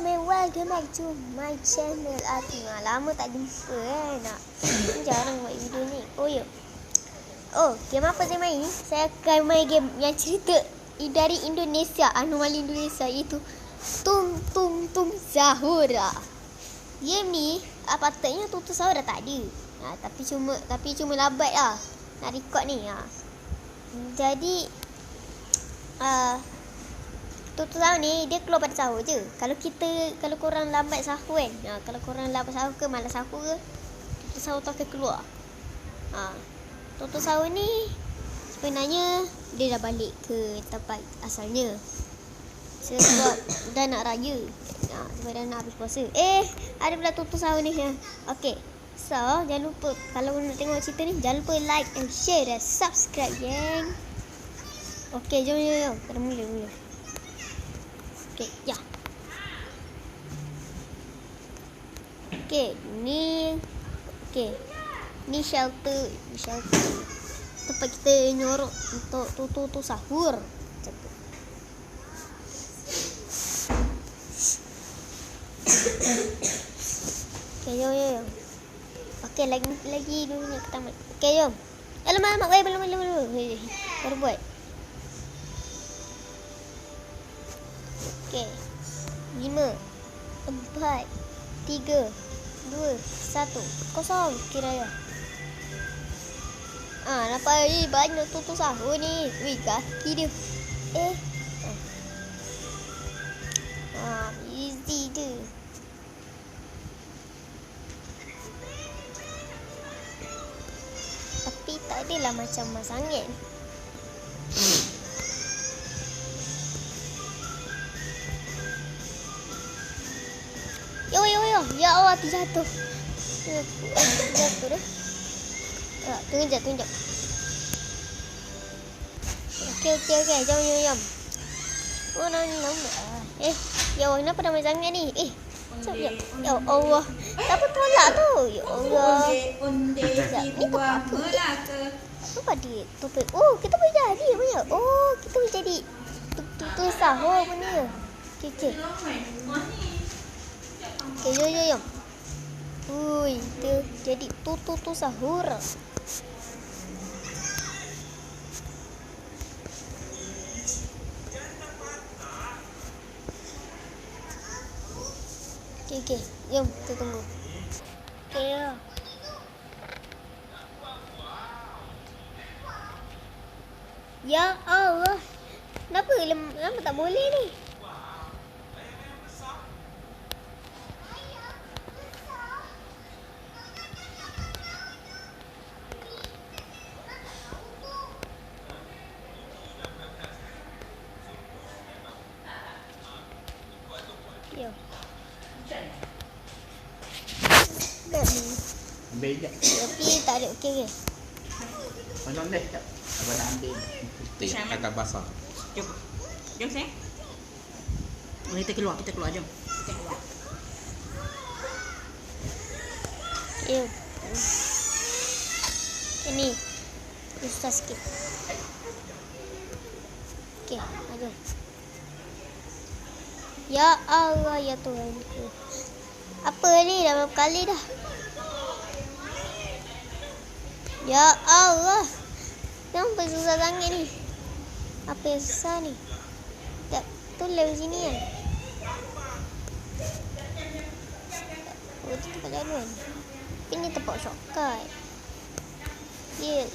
Assalamualaikum and welcome back to my channel. Atina Lama tak jumpa kan nak. Jarang buat video ni. Oh ya. Oh game apa saya main ni? Saya akan main game yang cerita Dari Indonesia Anomali Indonesia Iaitu Tung Tung Tung Zahura Game ni ah, Patutnya Tung Tung Zahura tak ada. Ha, Tapi cuma Tapi cuma lambat lah Nak record ni ha. Jadi uh, Tutu sahur ni dia keluar pada sahur je. Kalau kita kalau korang lambat sahur kan. Ha, kalau korang lambat sahur ke malas sahur ke tutu sahur tu akan keluar. Ha. Tutu sahur ni sebenarnya dia dah balik ke tempat asalnya. Sebab dah nak raya. Ha, sebab dah nak habis puasa. Eh, ada pula tutu sahur ni. Ha. Okay. So, jangan lupa kalau nak tengok cerita ni, jangan lupa like and share dan subscribe, geng. Okay, jom, jom, jom. Kita mula, mula. Okay, ya. Okay, ni Okay. Ni shelter, ni shelter. Tempat kita nyorok untuk tutu tu sahur. Jom, jom, jom. Okay, lagi lagi dulu nak ke tamat. Okay, jom. Alamak, alamak. Wait, belum, belum, belum. Baru buat. Okey. Lima. Empat. Tiga. Dua. Satu. Kosong. Kira ya. Ah, nampak ni banyak tutup sahur ni. Wih, kaki dia. Eh. Ah, easy je. Tapi tak adalah macam mas yo. Ya Allah terjatuh. Terjatuh. Ya, tunggu jap, tunggu jap. Okey okey okey. Jom jom jom. Oh, nak lama. Eh, ya Allah, kenapa dah macam sangat ni? Eh, Sekejap, ya. ya Allah. Siapa tolak tu? Ya Allah. Onde Sekejap, di ni tempat buah apa? Apa dia? Topik. Oh, kita boleh jadi punya. Oh, kita boleh jadi tutup sahur punya. Okey okey. Okay, jom, jom, jom. Ui, dia jadi tutu tu sahur. Okay, okay. Jom, kita tunggu. Okay, ya. Ya Allah. Kenapa? Kenapa tak boleh ni? Ambil je. Tapi tak ada. Okey, okey. Mana ni? Abang nak ambil. Putih. Kata basah. Jom. Jom sayang. Oh, kita keluar, kita keluar jom. Kita keluar. Yo. Ini. Susah sikit. Okey, ada. Ya Allah ya Tuhanku. Apa ni dah berapa kali dah? Ya Allah. Kenapa susah sangat ni? Apa yang susah ni? Tak tu level sini kan? Oh, tu tempat jalan. Tapi ni tempat shortcut. Yeah.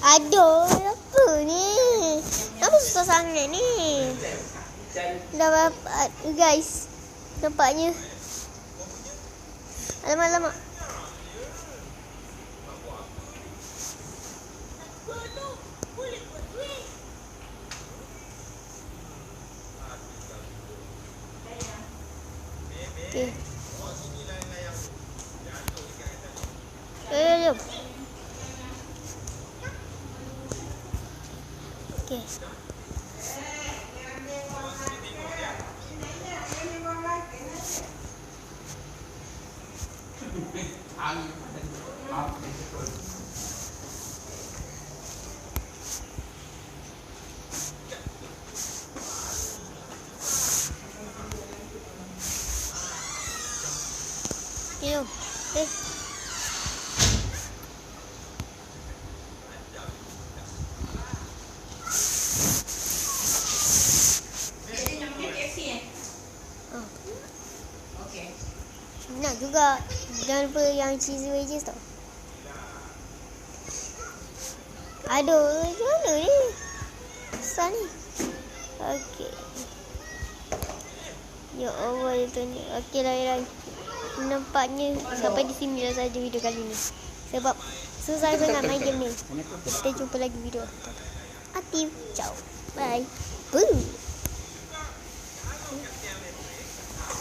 Aduh, apa ni? Kenapa susah sangat ni? Dah dapat, guys. Nampaknya. Alamak, alamak. Okay. Eh, jom. Okay. Okay, jom. Eh. Jadi nak makan KFC eh? Ah. Okey. Nak juga. Jangan lupa yang cheesy wedges tau. Aduh, macam mana ni? Susah ni. Okey. Ya Allah, itu ni. Okey lah, Irai. Nampaknya sampai di sini lah saja video kali ni. Sebab susah sangat main game ni. Kita jumpa lagi video. Atif. Ciao. Bye. Boom.